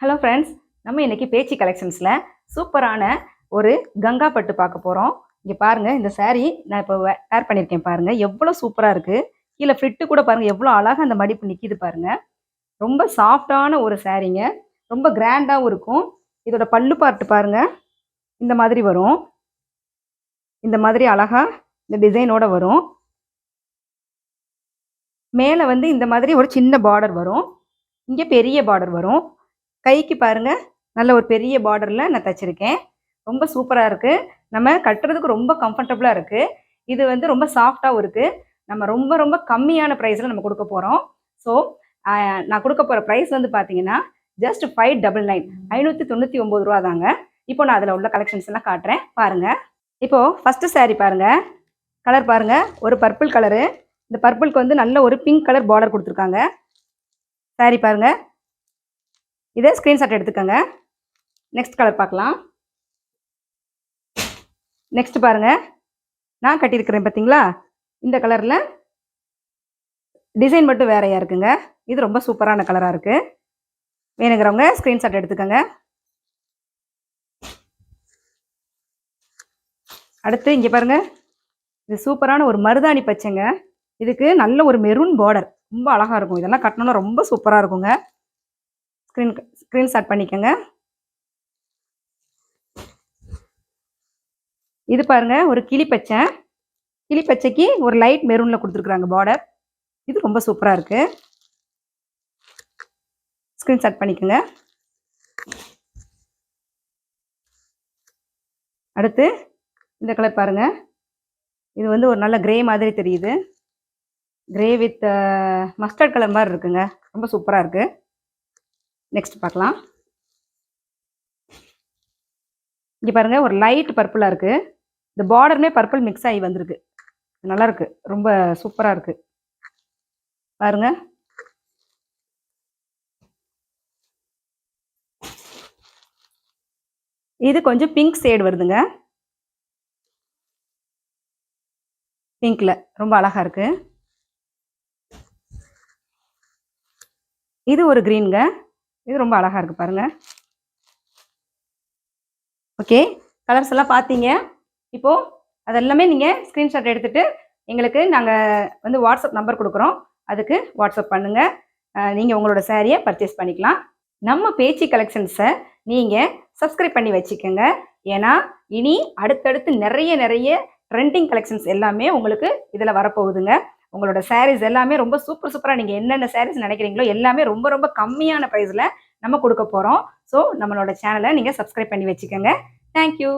Hello friends நம்ம இன்றைக்கி பேச்சு கலெக்ஷன்ஸில் சூப்பரான ஒரு கங்கா பட்டு பார்க்க போகிறோம் இங்கே பாருங்கள் இந்த சாரீ நான் இப்போ வேர் பண்ணியிருக்கேன் பாருங்கள் எவ்வளோ சூப்பராக இருக்குது கீழே ஃபிட்டு கூட பாருங்கள் எவ்வளோ அழகாக அந்த மடிப்பு நிற்கிது பாருங்கள் ரொம்ப சாஃப்டான ஒரு சாரீங்க ரொம்ப கிராண்டாகவும் இருக்கும். இதோட பல்லு பார்ட்டு பாருங்கள் இந்த மாதிரி வரும். இந்த மாதிரி அழகாக இந்த டிசைனோட வரும். மேலே வந்து இந்த மாதிரி ஒரு சின்ன பார்டர் வரும். இங்கே பெரிய பார்டர் வரும். கைக்கு பாருங்க. நல்ல ஒரு பெரிய பார்டரில் நான் தைச்சிருக்கேன். ரொம்ப சூப்பராக இருக்குது நம்ம கட்டுறதுக்கு ரொம்ப கம்ஃபர்டபுளாக இருக்குது இது வந்து ரொம்ப சாஃப்டாகவும் இருக்குது நம்ம ரொம்ப ரொம்ப கம்மியான ப்ரைஸில் நம்ம கொடுக்க போகிறோம் ஸோ நான் கொடுக்க போகிற ப்ரைஸ் வந்து பார்த்தீங்கன்னா ஜஸ்ட் ஃபைவ் டபுள் நைன் ஐநூற்றி தொண்ணூற்றி ஒம்பது ரூபா தாங்க. இப்போ நான் அதில் உள்ள கலெக்ஷன்ஸ் எல்லாம் காட்டுறேன். பாருங்கள் இப்போது ஃபஸ்ட்டு saree பாருங்கள் கலர் பாருங்கள் ஒரு பர்பிள் கலரு இந்த பர்பிளுக்கு வந்து நல்ல ஒரு பிங்க் கலர் பார்டர் கொடுத்துருக்காங்க. Saree பாருங்கள் இதே ஸ்க்ரீன்ஷாட் எடுத்துக்கோங்க. நெக்ஸ்ட் கலர் பார்க்கலாம். நெக்ஸ்ட் பாருங்க. நான் கட்டியிருக்கிறேன் பார்த்தீங்களா? இந்த கலரில் டிசைன் மட்டும் வேறையாக இருக்குங்க. இது ரொம்ப சூப்பரான கலராக இருக்குது வேணுங்கிறவங்க ஸ்க்ரீன்ஷாட் எடுத்துக்கோங்க. அடுத்து இங்கே பாருங்க. இது சூப்பரான ஒரு மருதாணி பச்சைங்க. இதுக்கு நல்ல ஒரு மெரூன் பார்டர் ரொம்ப அழகாக இருக்கும். இதெல்லாம் கட்டணும்னா ரொம்ப சூப்பராக இருக்குங்க. ஸ்க்ரீன் ஸ்க்ரீன்ஷாட் பண்ணிக்கோங்க. இது பாருங்க ஒரு கிளி பச்சை. கிளி பச்சைக்கு ஒரு லைட் மெரூனில் கொடுத்துருக்குறாங்க பார்டர் இது ரொம்ப சூப்பராக இருக்குது ஸ்க்ரீன்ஷாட் பண்ணிக்கோங்க. அடுத்து இந்த கலர் பாருங்க. இது வந்து ஒரு நல்ல கிரே மாதிரி தெரியுது. கிரே வித் மஸ்டர்ட் கலர் மாதிரி இருக்குங்க. ரொம்ப சூப்பராக இருக்குது நெக்ஸ்ட் பார்க்கலாம். இங்கே பாருங்க ஒரு லைட் பர்பிளாக இருக்குது இந்த பார்டருமே பர்பிள் மிக்ஸ் ஆகி வந்திருக்கு. நல்லாயிருக்கு ரொம்ப சூப்பராக இருக்குது பாருங்க. இது கொஞ்சம் பிங்க் ஷேடு வருதுங்க. பிங்க்ல ரொம்ப அழகா இருக்கு. இது ஒரு க்ரீனுங்க இது ரொம்ப அழகாக இருக்குது பாருங்கள் ஓகே கலர்ஸ் எல்லாம் பார்த்தீங்க இப்போது அதெல்லாமே நீங்கள் ஸ்க்ரீன்ஷாட் எடுத்துகிட்டு எங்களுக்கு நாங்கள் வந்து வாட்ஸ்அப் நம்பர் கொடுக்குறோம். அதுக்கு வாட்ஸ்அப் பண்ணுங்கள் நீங்கள் உங்களோட சேரீயை பர்ச்சேஸ் பண்ணிக்கலாம். நம்ம பேச்சு கலெக்ஷன்ஸை நீங்கள் சப்ஸ்கிரைப் பண்ணி வச்சுக்கோங்க. ஏன்னா இனி அடுத்தடுத்து நிறைய நிறைய ட்ரெண்டிங் கலெக்ஷன்ஸ் எல்லாமே உங்களுக்கு இதில் வரப்போகுதுங்க. உங்களோட சாரீஸ் எல்லாமே ரொம்ப சூப்பர் சூப்பராக நீங்கள் என்னென்ன சாரீஸ் நினைக்கிறீங்களோ எல்லாமே ரொம்ப ரொம்ப கம்மியான ப்ரைஸில் நம்ம கொடுக்க போகிறோம் ஸோ நம்மளோட சேனலை நீங்கள் சப்ஸ்கிரைப் பண்ணி வச்சுக்கோங்க. தேங்க்யூ